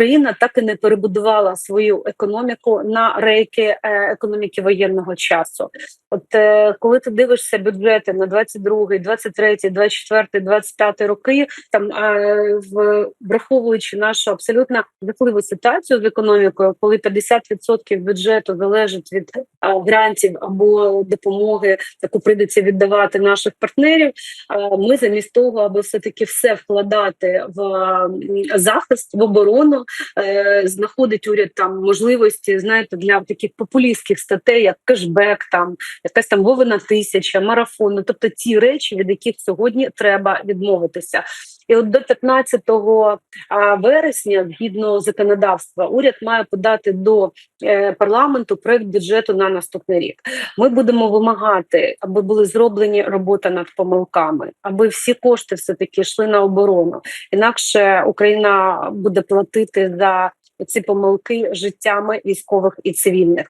Україна так і не перебудувала свою економіку на рейки е, економіки воєнного часу. От е, коли ти дивишся бюджети на 22, 23, 24, 25 роки, там е, враховуючи нашу абсолютно жахливу ситуацію з економікою, коли 50% бюджету залежить від е, грантів або допомоги, яку прийдеться віддавати наших партнерів. Ми замість того, аби все таки все вкладати в захист, в оборону, знаходить уряд там можливості, знаєте, для таких популістських статей, як кешбек, там якась там Вовина тисяча, марафон. Ну, тобто ті речі, від яких сьогодні треба відмовитися. І от до 15 вересня, згідно законодавства, уряд має подати до е, парламенту проект бюджету на наступний рік. Ми будемо вимагати, аби були зроблені робота над помилками, аби всі кошти все таки йшли на оборону. Інакше Україна буде платити за ці помилки життями військових і цивільних.